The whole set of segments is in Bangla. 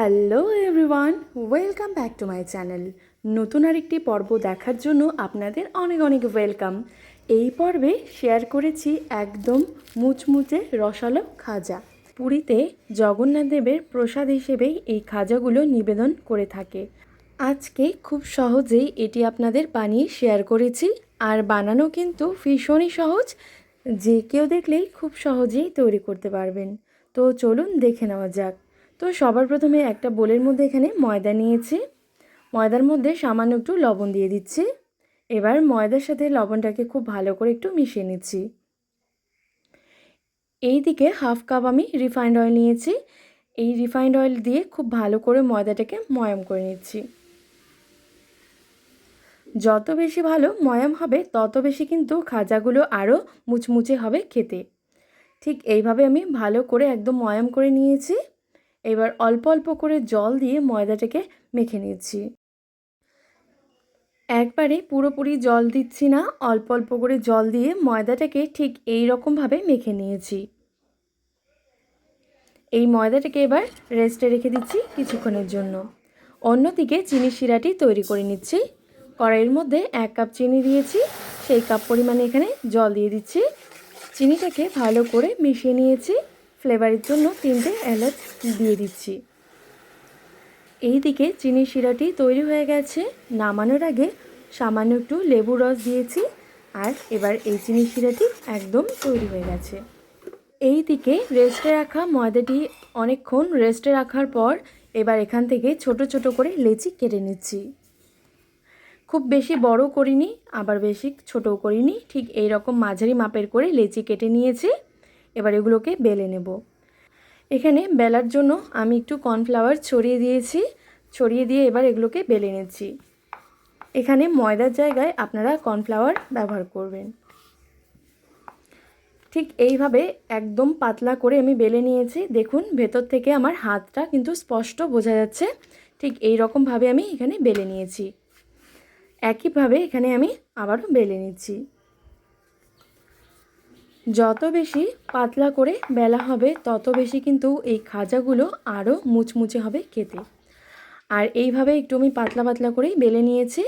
Hello everyone welcome back to my channel নতুন আরেকটি পর্ব দেখার জন্য আপনাদের অনেক অনেক ওয়েলকাম এই পর্বে শেয়ার করেছি একদম মুচমুচে রসালো খাজা। পুরীতে জগন্নাথ দেবের প্রসাদ হিসেবেই এই খাজাগুলো নিবেদন করে থাকে। আজকে খুব সহজেই এটি আপনাদের বানিয়ে শেয়ার করেছি, আর বানানো কিন্তু ভীষণই সহজ। যে কেউ দেখলেই খুব সহজেই তৈরি করতে পারবেন। তো চলুন দেখে নেওয়া যাক। তো সবার প্রথমে একটা বোলের মধ্যে এখানে ময়দা নিয়েছি। ময়দার মধ্যে সামান্য একটু লবণ দিয়ে দিচ্ছি। এবার ময়দার সাথে লবণটাকে খুব ভালো করে একটু মিশিয়ে নিচ্ছি। এই দিকে হাফ কাপ আমি রিফাইন্ড অয়েল নিয়েছি। এই রিফাইন্ড অয়েল দিয়ে খুব ভালো করে ময়দাটাকে ময়াম করে নিচ্ছি। যত বেশি ভালো ময়াম হবে, তত বেশি কিন্তু খাজাগুলো আরও মুচমুচে হবে খেতে। ঠিক এইভাবে আমি ভালো করে একদম ময়াম করে নিয়েছি। এবার অল্প অল্প করে জল দিয়ে ময়দাটাকে মেখে নিচ্ছি। একবারে পুরোপুরি জল দিচ্ছি না, অল্প অল্প করে জল দিয়ে ময়দাটাকে ঠিক এই রকমভাবে মেখে নিয়েছি। এই ময়দাটাকে এবার রেস্টে রেখে দিচ্ছি কিছুক্ষণের জন্য। অন্যদিকে চিনি শিরাটি তৈরি করে নিচ্ছি। কড়াইয়ের মধ্যে এক কাপ চিনি দিয়েছি, সেই কাপ পরিমাণে এখানে জল দিয়ে দিচ্ছি। চিনিটাকে ভালো করে মিশিয়ে নিয়েছি। ফ্লেভারের জন্য তিনটে এলাচ দিয়ে দিচ্ছি। এই দিকে চিনি শিরাটি তৈরি হয়ে গেছে। নামানোর আগে সামান্য একটু লেবু রস দিয়েছি আর এবার এই চিনি শিরাটি একদম তৈরি হয়ে গেছে। এই দিকে রেস্টে রাখা ময়দাটি অনেকক্ষণ রেস্টে রাখার পর এবার এখান থেকে ছোট ছোট করে লেচি কেটে নিচ্ছি। খুব বেশি বড় করিনি, আবার বেশি ছোটও করিনি। ঠিক এই রকম মাঝারি মাপের করে লেচি কেটে নিয়েছি। এবার এগুলোকে বেলে নেব। এখানে বেলার জন্য আমি একটু কর্নফ্লাওয়ার ছড়িয়ে দিয়েছি। ছড়িয়ে দিয়ে এবার এগুলোকে বেলে নিচ্ছি। এখানে ময়দার জায়গায় আপনারা কর্নফ্লাওয়ার ব্যবহার করবেন। ঠিক এইভাবে একদম পাতলা করে আমি বেলে নিয়েছি। দেখুন, ভেতর থেকে আমার হাতটা কিন্তু স্পষ্ট বোঝা যাচ্ছে। ঠিক এই রকমভাবে আমি এখানে বেলে নিয়েছি। একইভাবে এখানে আমি আবারও বেলে নিচ্ছি। যত বেশি পাতলা করে বেলা হবে, তত বেশি কিন্তু এই খাজাগুলো আরও মুচমুচে হবে খেতে। আর এইভাবে একটু আমি পাতলা পাতলা করেই বেলে নিয়েছি।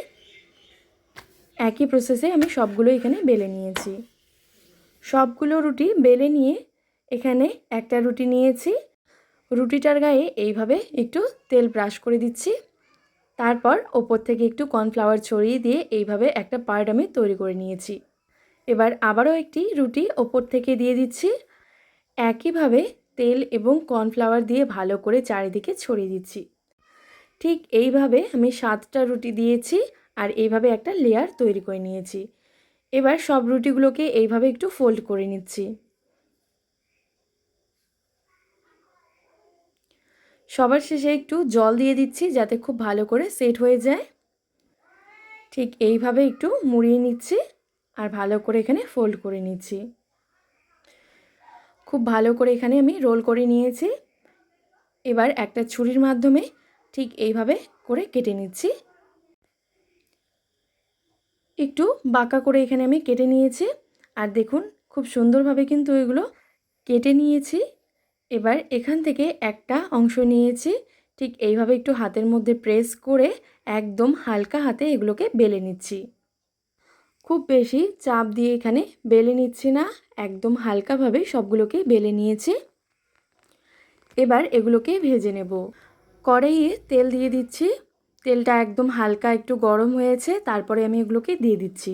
একই প্রসেসে আমি সবগুলো এখানে বেলে নিয়েছি। সবগুলো রুটি বেলে নিয়ে এখানে একটা রুটি নিয়েছি। রুটিটার গায়ে এইভাবে একটু তেল ব্রাশ করে দিচ্ছি। তারপর ওপর থেকে একটু কর্নফ্লাওয়ার ছড়িয়ে দিয়ে এইভাবে একটা পার্ট আমি তৈরি করে নিয়েছি। এবার আবারও একটি রুটি ওপর থেকে দিয়ে দিচ্ছি। একইভাবে তেল এবং কর্নফ্লাওয়ার দিয়ে ভালো করে চারিদিকে ছড়িয়ে দিচ্ছি। ঠিক এইভাবে আমি সাতটা রুটি দিয়েছি আর এইভাবে একটা লেয়ার তৈরি করে নিয়েছি। এবার সব রুটিগুলোকে এইভাবে একটু ফোল্ড করে নিচ্ছি। সবার শেষে একটু জল দিয়ে দিচ্ছি যাতে খুব ভালো করে সেট হয়ে যায়। ঠিক এইভাবে একটু মুড়িয়ে নিচ্ছি। আর ভালো করে এখানে ফোল্ড করে নিচ্ছি। খুব ভালো করে এখানে আমি রোল করে নিয়েছি। এবার একটা ছুরির মাধ্যমে ঠিক এইভাবে করে কেটে নিচ্ছি। একটু বাঁকা করে এখানে আমি কেটে নিয়েছি। আর দেখুন, খুব সুন্দরভাবে কিন্তু এগুলো কেটে নিয়েছি। এবার এখান থেকে একটা অংশ নিয়েছি। ঠিক এইভাবে একটু হাতের মধ্যে প্রেস করে একদম হালকা হাতে এগুলোকে বেলে নিচ্ছি। খুব বেশি চাপ দিয়ে এখানে বেলে নিচ্ছি না। একদম হালকাভাবে সবগুলোকে বেলে নিয়েছি। এবার এগুলোকে ভেজে নেব। কড়াইয়ে তেল দিয়ে দিচ্ছি। তেলটা একদম হালকা একটু গরম হয়েছে, তারপরে আমি এগুলোকে দিয়ে দিচ্ছি।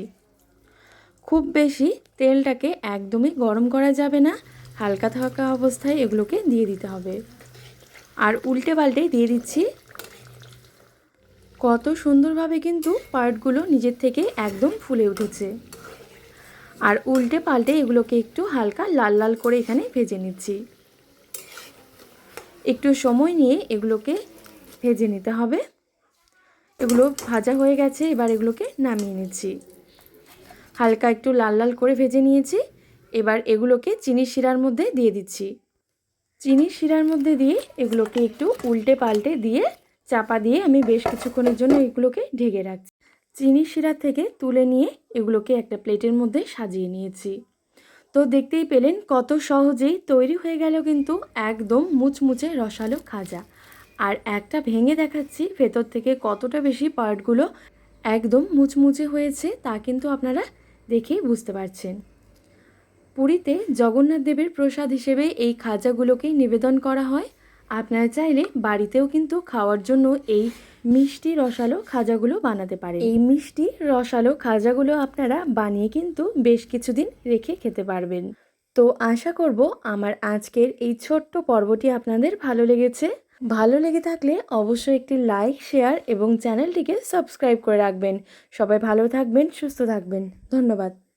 খুব বেশি তেলটাকে একদমই গরম করা যাবে না। হালকা থাকা অবস্থায় এগুলোকে দিয়ে দিতে হবে। আর উল্টে পাল্টে দিয়ে দিচ্ছি কত সুন্দরভাবে কিন্তু পার্টগুলো নিজের থেকে একদম ফুলে উঠেছে। আর উল্টে পাল্টে এগুলোকে একটু হালকা লাল লাল করে এখানে ভেজে নিচ্ছি। একটু সময় নিয়ে এগুলোকে ভেজে নিতে হবে। এগুলো ভাজা হয়ে গেছে, এবার এগুলোকে নামিয়ে নিচ্ছি। হালকা একটু লাল লাল করে ভেজে নিয়েছি, এবার এগুলোকে চিনি শিরার মধ্যে দিয়ে দিচ্ছি। চিনি শিরার মধ্যে দিয়ে এগুলোকে একটু উল্টে পাল্টে দিয়ে চাপা দিয়ে আমি বেশ কিছুক্ষণের জন্য এগুলোকে ঢেকে রাখছি। চিনি শিরা থেকে তুলে নিয়ে এগুলোকে একটা প্লেটের মধ্যে সাজিয়ে নিয়েছি। তো দেখতেই পেলেন কত সহজেই তৈরি হয়ে গেল কিন্তু একদম মুচমুচে রসালো খাজা। আর একটা ভেঙে দেখাচ্ছি ভেতর থেকে কতটা বেশি পার্টগুলো একদম মুচমুচে হয়েছে তা কিন্তু আপনারা দেখেই বুঝতে পারছেন। পুরীতে জগন্নাথ দেবের প্রসাদ হিসেবে এই খাজাগুলোকেই নিবেদন করা হয়। আপনারা চাইলে বাড়িতেও কিন্তু খাওয়ার জন্য এই মিষ্টি রসালো খাজাগুলো বানাতে পারেন। এই মিষ্টি রসালো খাজাগুলো আপনারা বানিয়ে কিন্তু বেশ কিছুদিন রেখে খেতে পারবেন। তো আশা করব আমার আজকের এই ছোট্ট পর্বটি আপনাদের ভালো লেগেছে। ভালো লেগে থাকলে অবশ্যই একটি লাইক, শেয়ার এবং চ্যানেলটিকে সাবস্ক্রাইব করে রাখবেন। সবাই ভালো থাকবেন, সুস্থ থাকবেন। ধন্যবাদ।